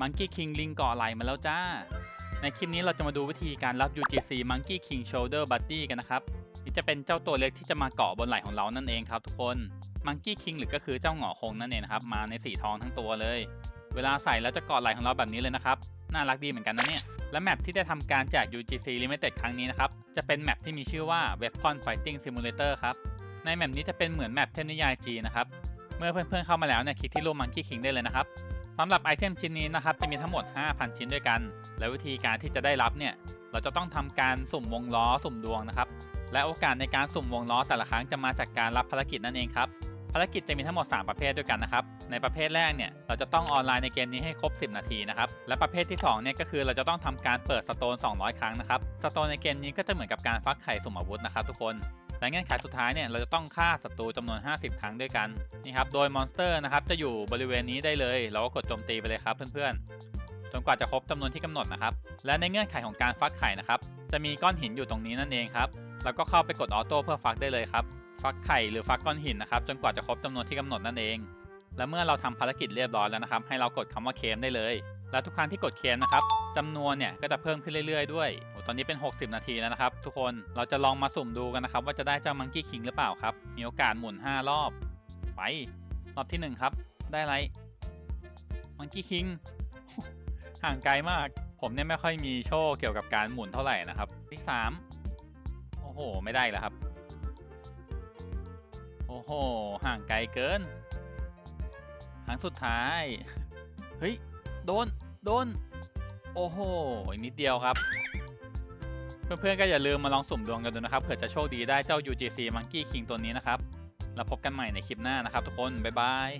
Monkey King ลิงเกาะไหลมาแล้วจ้า ในคลิปนี้เราจะมาดูวิธีการรับ UGC Monkey King Shoulder Buddy กันนะครับนี่จะเป็นเจ้าตัวเล็กที่จะมาเกาะบนไหล่ของเรานั่นเองครับทุกคน Monkey King หรือก็คือเจ้าหงอคงนั่นเองนะครับมาในสีทองทั้งตัวเลย เวลาใส่แล้วจะเกาะไหล่ของเราแบบนี้เลยนะครับน่ารักดีเหมือนกันนะเนี่ยและแมปที่ได้ทำการแจก UGC Limited ครั้งนี้นะครับจะเป็นแมปที่มีชื่อว่า Weapon Fighting Simulator ครับในแมปนี้จะเป็นเหมือนแมปเทพนิยาย G นะครับเมื่อเพื่อนๆเข้ามาแล้วเนี่ยคลิกที่รูป Monkey King ได้เลยนะครับ สำหรับไอเทมชิ้นนี้นะครับจะมีทั้งหมด 5,000 ชิ้นด้วยกัน และวิธีการที่จะได้รับเนี่ยเราจะต้องทำการสุ่มวงล้อสุ่มดวงนะครับและโอกาสในการสุ่มวงล้อแต่ละครั้งจะมาจากการรับภารกิจนั่นเองครับ ภารกิจจะมีทั้งหมด 3 ประเภทด้วยกันนะครับ ในประเภทแรกเนี่ยเราจะต้องออนไลน์ในเกมนี้ให้ครบ 10 นาทีนะครับ และประเภทที่2เนี่ยก็คือเราจะต้องทำการเปิดสโตน 200 ครั้งนะครับ สโตนในเกมนี้ก็จะเหมือนกับการฟักไข่สุ่มอาวุธนะครับทุกคนและเงื่อนไขสุดท้ายเนี่ยเราจะต้องฆ่าศัตรูจำนวน 50 ครั้งด้วยกันนี่ครับ โดยมอนสเตอร์นะครับจะอยู่บริเวณนี้ได้เลย เราก็กดโจมตีไปเลยครับเพื่อนๆ จนกว่าจะครบจำนวนที่กำหนดนะครับ และในเงื่อนไขของการฟักไข่นะครับ จะมีก้อนหินอยู่ตรงนี้นั่นเองครับ แล้วก็เข้าไปกดออโต้เพื่อฟักได้เลยครับ ฟักไข่หรือฟักก้อนหินนะครับจนกว่าจะครบจำนวนที่กำหนดนั่นเอง และเมื่อเราทำภารกิจเรียบร้อยแล้วนะครับ ให้เรากดคำว่าเคมได้เลย และทุกครั้งที่กดเคมนะครับจำนวนเนี่ยก็จะเพิ่มขึ้นเรื่อยๆด้วยโอ้ตอนนี้เป็น 60 นาทีแล้วนะครับ ทุกคนเราจะลองมาสุ่มดูกันนะครับ ว่าจะได้เจ้ามังกี้คิงหรือเปล่าครับ มีโอกาสหมุน 5 รอบ ไป รอบที่ 1 ครับ ได้อะไรมังกี้คิงห่างไกลมาก ผมเนี่ยไม่ค่อยมีโชคเกี่ยวกับการหมุนเท่าไหร่นะครับที่ 3 โอ้โห ไม่ได้แล้วครับ หห่างไกลเกินครั้งสุดท้าย เฮ้ย โดน โดน โอ้โห อีกนิดเดียวครับ เพื่อนๆ ก็อย่าลืมมาลองสุ่มดวงกันดูนะครับ เผื่อจะโชคดีได้เจ้า UGC Monkey King ตัวนี้นะครับ แล้วพบกันใหม่ในคลิปหน้านะครับทุกคน บ๊ายบาย